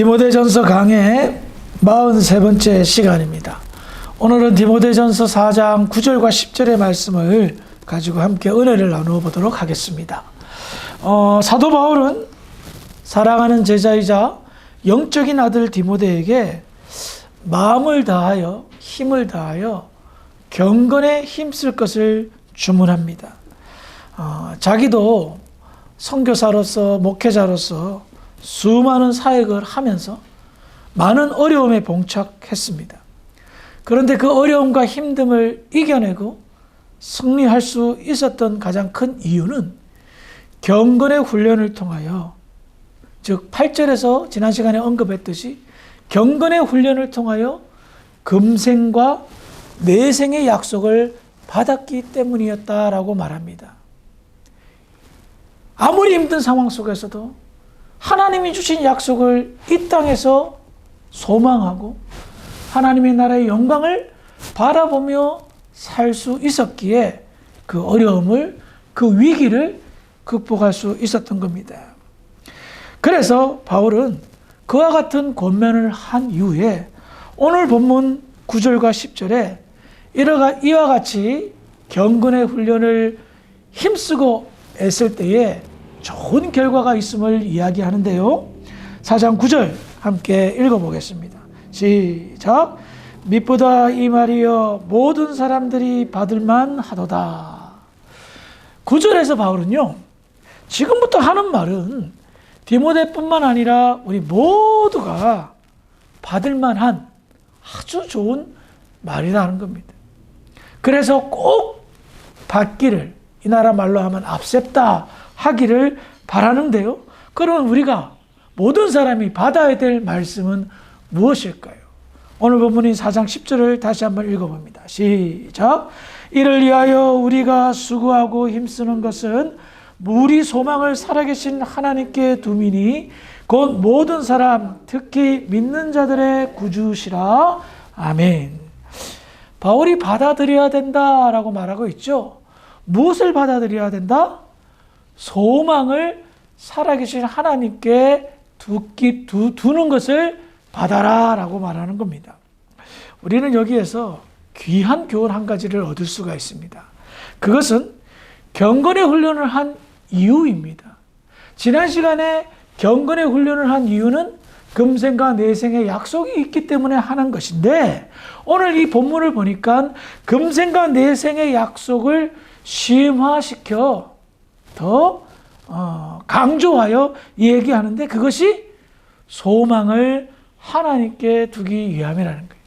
디모데전서 강의 43번째 시간입니다. 오늘은 디모데전서 4장 9절과 10절의 말씀을 가지고 함께 은혜를 나누어 보도록 하겠습니다. 어, 사도 바울은 사랑하는 제자이자 영적인 아들 디모데에게 마음을 다하여 힘을 다하여 경건에 힘쓸 것을 주문합니다. 어, 자기도 선교사로서 목회자로서 수많은 사역을 하면서 많은 어려움에 봉착했습니다. 그런데 그 어려움과 힘듦을 이겨내고 승리할 수 있었던 가장 큰 이유는 경건의 훈련을 통하여 즉 8절에서 지난 시간에 언급했듯이 경건의 훈련을 통하여 금생과 내생의 약속을 받았기 때문이었다라고 말합니다. 아무리 힘든 상황 속에서도 하나님이 주신 약속을 이 땅에서 소망하고 하나님의 나라의 영광을 바라보며 살 수 있었기에 그 어려움을 그 위기를 극복할 수 있었던 겁니다. 그래서 바울은 그와 같은 권면을 한 이후에 오늘 본문 9절과 10절에 이와 같이 경건의 훈련을 힘쓰고 애쓸 때에 좋은 결과가 있음을 이야기하는데요. 4장 9절 함께 읽어보겠습니다. 시작. 밑보다 이 말이여 모든 사람들이 받을만 하도다. 9절에서 바울은요. 지금부터 하는 말은 디모데뿐만 아니라 우리 모두가 받을만 한 아주 좋은 말이라는 겁니다. 그래서 꼭 받기를 이 나라 말로 하면 앞셉다 하기를 바라는데요. 그러면 우리가 모든 사람이 받아야 될 말씀은 무엇일까요? 오늘 본문인 4장 10절을 다시 한번 읽어봅니다. 시작. 이를 위하여 우리가 수고하고 힘쓰는 것은 우리 소망을 살아계신 하나님께 두미니 곧 모든 사람 특히 믿는 자들의 구주시라. 아멘. 바울이 받아들여야 된다라고 말하고 있죠. 무엇을 받아들여야 된다? 소망을 살아계신 하나님께 두기, 두, 두는 것을 받아라 라고 말하는 겁니다. 우리는 여기에서 귀한 교훈 한 가지를 얻을 수가 있습니다. 그것은 경건의 훈련을 한 이유입니다. 지난 시간에 경건의 훈련을 한 이유는 금생과 내생의 약속이 있기 때문에 하는 것인데 오늘 이 본문을 보니까 금생과 내생의 약속을 심화시켜 더 어, 강조하여 얘기하는데 그것이 소망을 하나님께 두기 위함이라는 거예요.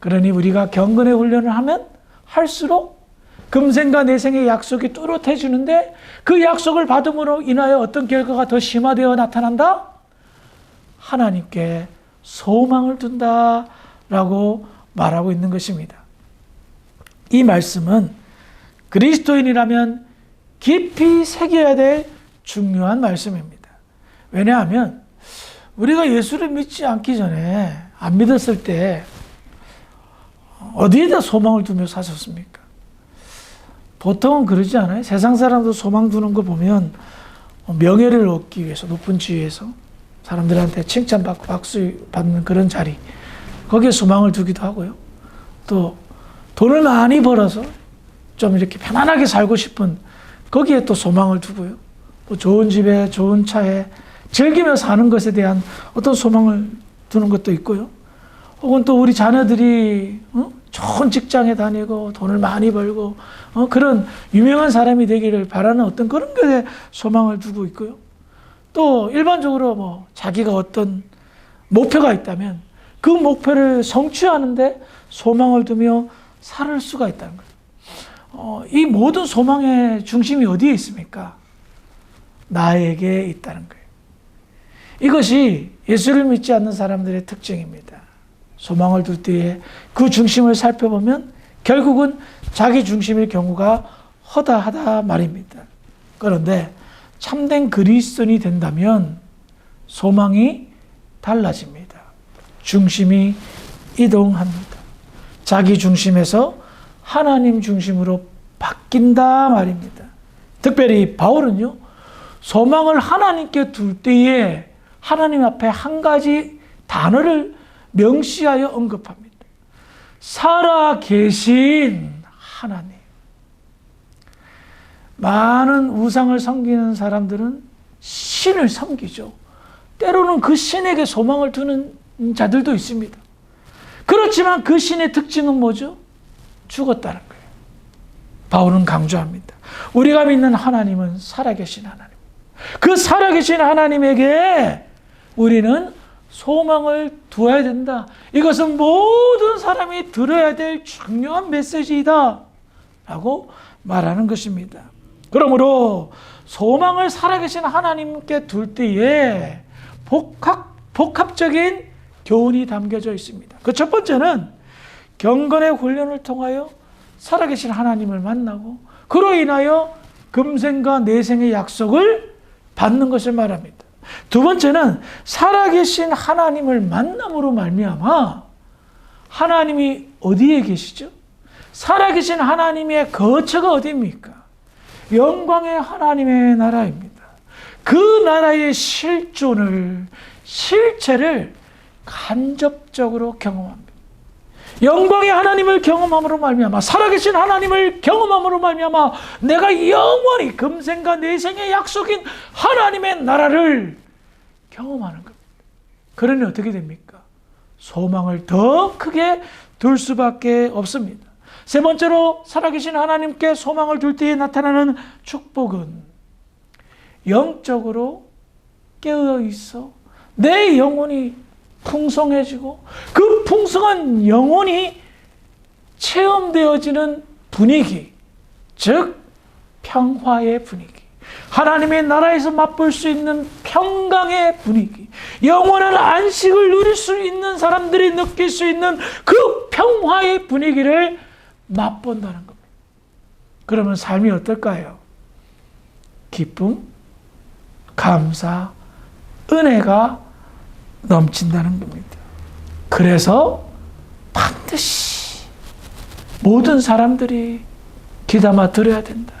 그러니 우리가 경건의 훈련을 하면 할수록 금생과 내생의 약속이 뚜렷해지는데 그 약속을 받음으로 인하여 어떤 결과가 더 심화되어 나타난다? 하나님께 소망을 둔다라고 말하고 있는 것입니다. 이 말씀은 그리스도인이라면 깊이 새겨야 될 중요한 말씀입니다. 왜냐하면 우리가 예수를 믿지 않기 전에 안 믿었을 때 어디에다 소망을 두며 사셨습니까? 보통은 그러지 않아요? 세상 사람도 소망 두는 거 보면 명예를 얻기 위해서 높은 지위에서 사람들한테 칭찬받고 박수 받는 그런 자리 거기에 소망을 두기도 하고요. 또 돈을 많이 벌어서 좀 이렇게 편안하게 살고 싶은 거기에 또 소망을 두고요. 또 좋은 집에 좋은 차에 즐기며 사는 것에 대한 어떤 소망을 두는 것도 있고요. 혹은 또 우리 자녀들이 어? 좋은 직장에 다니고 돈을 많이 벌고 어? 그런 유명한 사람이 되기를 바라는 어떤 그런 것에 소망을 두고 있고요. 또 일반적으로 뭐 자기가 어떤 목표가 있다면 그 목표를 성취하는데 소망을 두며 살 수가 있다는 거예요. 어, 이 모든 소망의 중심이 어디에 있습니까? 나에게 있다는 거예요. 이것이 예수를 믿지 않는 사람들의 특징입니다. 소망을 둘 때에 그 중심을 살펴보면 결국은 자기 중심일 경우가 허다하다 말입니다. 그런데 참된 그리스도인이 된다면 소망이 달라집니다. 중심이 이동합니다. 자기 중심에서 하나님 중심으로 바뀐다 말입니다. 특별히 바울은요, 소망을 하나님께 둘 때에 하나님 앞에 한 가지 단어를 명시하여 언급합니다. 살아 계신 하나님. 많은 우상을 섬기는 사람들은 신을 섬기죠. 때로는 그 신에게 소망을 두는 자들도 있습니다. 그렇지만 그 신의 특징은 뭐죠? 죽었다는. 바울은 강조합니다. 우리가 믿는 하나님은 살아계신 하나님. 그 살아계신 하나님에게 우리는 소망을 두어야 된다. 이것은 모든 사람이 들어야 될 중요한 메시지이다. 라고 말하는 것입니다. 그러므로 소망을 살아계신 하나님께 둘 때에 복합, 복합적인 교훈이 담겨져 있습니다. 그 첫 번째는 경건의 훈련을 통하여 살아계신 하나님을 만나고 그로 인하여 금생과 내생의 약속을 받는 것을 말합니다. 두 번째는 살아계신 하나님을 만남으로 말미암아 하나님이 어디에 계시죠? 살아계신 하나님의 거처가 어디입니까? 영광의 하나님의 나라입니다. 그 나라의 실존을 실체를 간접적으로 경험합니다. 영광의 하나님을 경험함으로 말미암아 살아계신 하나님을 경험함으로 말미암아 내가 영원히 금생과 내생의 약속인 하나님의 나라를 경험하는 겁니다. 그러니 어떻게 됩니까? 소망을 더 크게 둘 수밖에 없습니다. 세 번째로 살아계신 하나님께 소망을 둘 때에 나타나는 축복은 영적으로 깨어 있어 내 영혼이 풍성해지고 그 풍성한 영혼이 체험되어지는 분위기, 즉 평화의 분위기. 하나님의 나라에서 맛볼 수 있는 평강의 분위기, 영원한 안식을 누릴 수 있는 사람들이 느낄 수 있는 그 평화의 분위기를 맛본다는 겁니다. 그러면 삶이 어떨까요? 기쁨, 감사, 은혜가 넘친다는 겁니다. 그래서 반드시 모든 사람들이 귀담아 들어야 된다.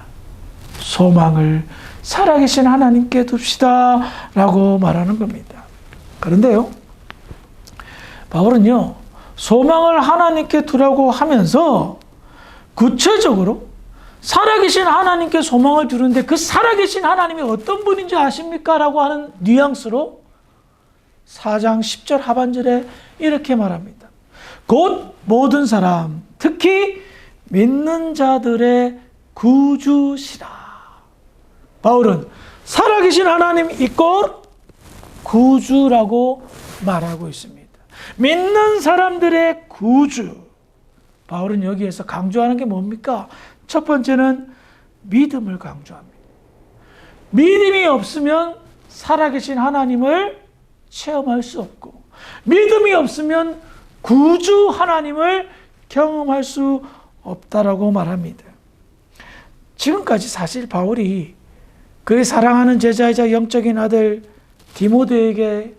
소망을 살아계신 하나님께 둡시다. 라고 말하는 겁니다. 그런데요, 바울은요, 소망을 하나님께 두라고 하면서 구체적으로 살아계신 하나님께 소망을 두는데 그 살아계신 하나님이 어떤 분인지 아십니까? 라고 하는 뉘앙스로 4장 10절 하반절에 이렇게 말합니다. 곧 모든 사람, 특히 믿는 자들의 구주시라. 바울은 살아계신 하나님 있고 구주라고 말하고 있습니다. 믿는 사람들의 구주. 바울은 여기에서 강조하는 게 뭡니까? 첫 번째는 믿음을 강조합니다. 믿음이 없으면 살아계신 하나님을 체험할 수 없고, 믿음이 없으면 구주 하나님을 경험할 수 없다라고 말합니다. 지금까지 사실 바울이 그의 사랑하는 제자이자 영적인 아들 디모데에게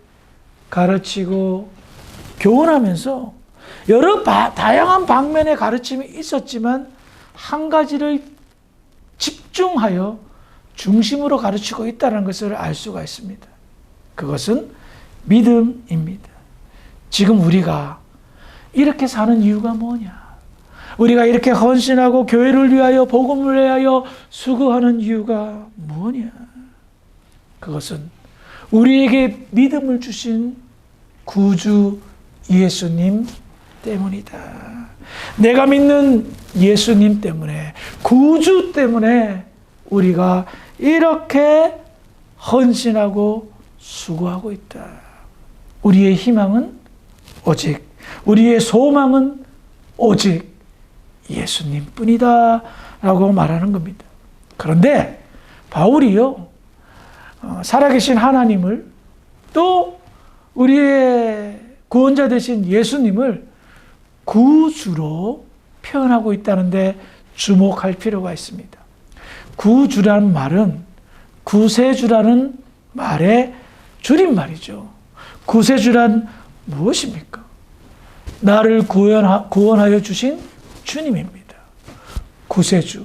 가르치고 교훈하면서 여러 바, 다양한 방면의 가르침이 있었지만 한 가지를 집중하여 중심으로 가르치고 있다는 것을 알 수가 있습니다. 그것은 믿음입니다. 지금 우리가 이렇게 사는 이유가 뭐냐? 우리가 이렇게 헌신하고 교회를 위하여 복음을 위하여 수고하는 이유가 뭐냐? 그것은 우리에게 믿음을 주신 구주 예수님 때문이다. 내가 믿는 예수님 때문에 구주 때문에 우리가 이렇게 헌신하고 수고하고 있다. 우리의 희망은 오직 우리의 소망은 오직 예수님 뿐이다. 라고 말하는 겁니다. 그런데 바울이요, 어, 살아계신 하나님을 또 우리의 구원자 되신 예수님을 구주로 표현하고 있다는데 주목할 필요가 있습니다. 구주라는 말은 구세주라는 말의 줄임말이죠. 구세주란 무엇입니까? 나를 구원하여 주신 주님입니다. 구세주,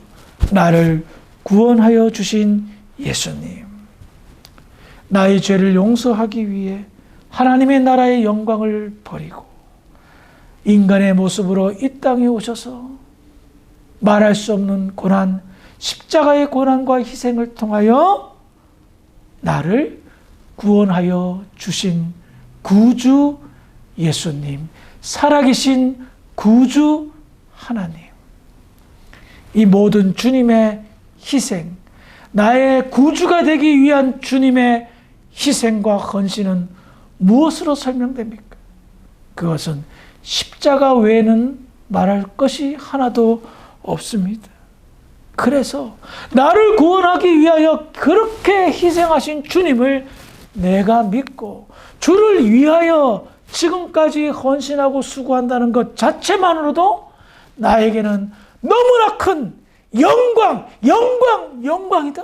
나를 구원하여 주신 예수님. 나의 죄를 용서하기 위해 하나님의 나라의 영광을 버리고 인간의 모습으로 이 땅에 오셔서 말할 수 없는 고난, 십자가의 고난과 희생을 통하여 나를 구원하여 주신 구주 예수님, 살아계신 구주 하나님. 이 모든 주님의 희생, 나의 구주가 되기 위한 주님의 희생과 헌신은 무엇으로 설명됩니까? 그것은 십자가 외에는 말할 것이 하나도 없습니다. 그래서 나를 구원하기 위하여 그렇게 희생하신 주님을 내가 믿고 주를 위하여 지금까지 헌신하고 수고한다는 것 자체만으로도 나에게는 너무나 큰 영광, 영광, 영광이다.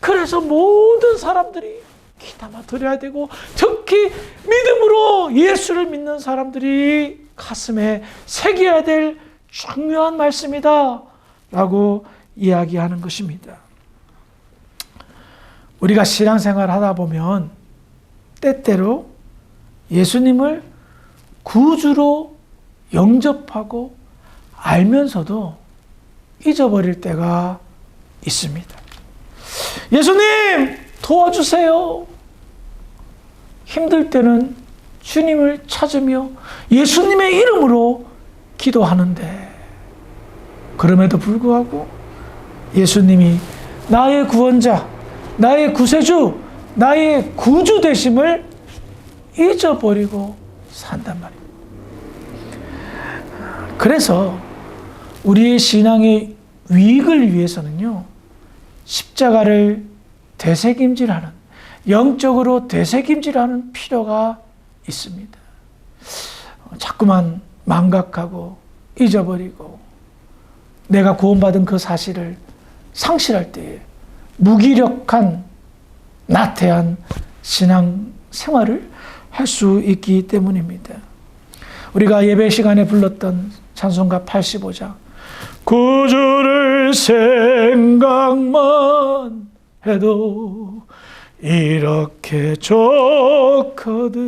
그래서 모든 사람들이 귀담아 들어야 되고 특히 믿음으로 예수를 믿는 사람들이 가슴에 새겨야 될 중요한 말씀이다. 라고 이야기하는 것입니다. 우리가 신앙생활 하다 보면 때때로 예수님을 구주로 영접하고 알면서도 잊어버릴 때가 있습니다. 예수님 도와주세요. 힘들 때는 주님을 찾으며 예수님의 이름으로 기도하는데 그럼에도 불구하고 예수님이 나의 구원자, 나의 구세주, 나의 구주 되심을 잊어버리고 산단 말입니다. 그래서 우리의 신앙의 위익을 위해서는요, 십자가를 되새김질하는, 영적으로 되새김질하는 필요가 있습니다. 자꾸만 망각하고 잊어버리고 내가 구원받은 그 사실을 상실할 때에 무기력한 나태한 신앙 생활을 할 수 있기 때문입니다. 우리가 예배 시간에 불렀던 찬송가 85장 구주를 생각만 해도 이렇게 좋거든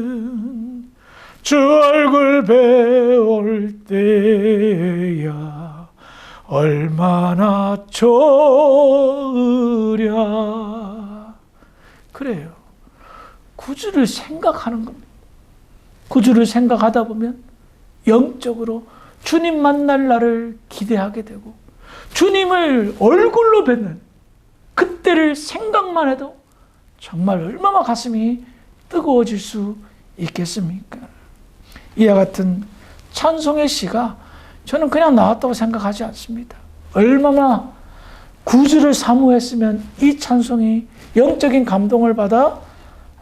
주 얼굴 배울 때야 얼마나 좋으랴. 그래요. 구주를 생각하는 겁니다. 구주를 생각하다 보면 영적으로 주님 만날 날을 기대하게 되고 주님을 얼굴로 뵙는 그때를 생각만 해도 정말 얼마나 가슴이 뜨거워질 수 있겠습니까? 이와 같은 찬송의 시가 저는 그냥 나왔다고 생각하지 않습니다. 얼마나 구주를 사모했으면 이 찬송이 영적인 감동을 받아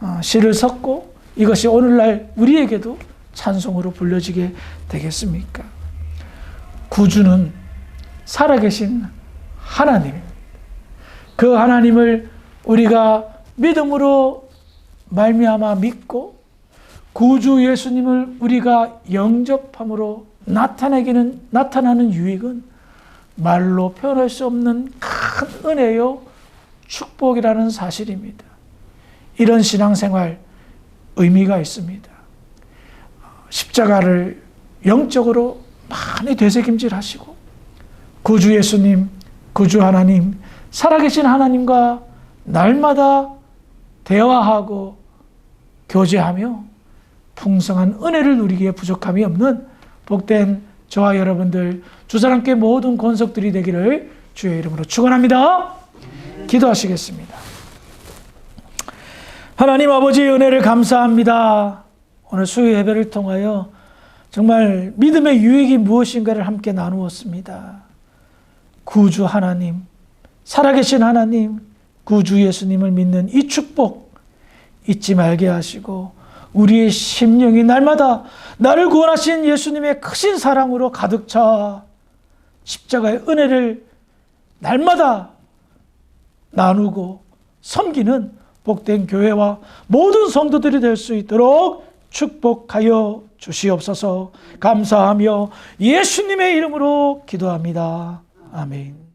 어, 시를 섞고 이것이 오늘날 우리에게도 찬송으로 불려지게 되겠습니까? 구주는 살아계신 하나님입니다. 그 하나님을 우리가 믿음으로 말미암아 믿고 구주 예수님을 우리가 영접함으로 나타내기는 나타나는 유익은 말로 표현할 수 없는 큰 은혜요 축복이라는 사실입니다. 이런 신앙생활 의미가 있습니다. 십자가를 영적으로 많이 되새김질 하시고 구주 예수님, 구주 하나님, 살아계신 하나님과 날마다 대화하고 교제하며 풍성한 은혜를 누리기에 부족함이 없는 복된 저와 여러분들 주사람께 모든 권속들이 되기를 주의 이름으로 축원합니다. 기도하시겠습니다. 하나님 아버지의 은혜를 감사합니다. 오늘 수요 예배를 통하여 정말 믿음의 유익이 무엇인가를 함께 나누었습니다. 구주 하나님, 살아계신 하나님, 구주 예수님을 믿는 이 축복 잊지 말게 하시고 우리의 심령이 날마다 나를 구원하신 예수님의 크신 사랑으로 가득 차 십자가의 은혜를 날마다 나누고 섬기는 복된 교회와 모든 성도들이 될 수 있도록 축복하여 주시옵소서 감사하며 예수님의 이름으로 기도합니다. 아멘.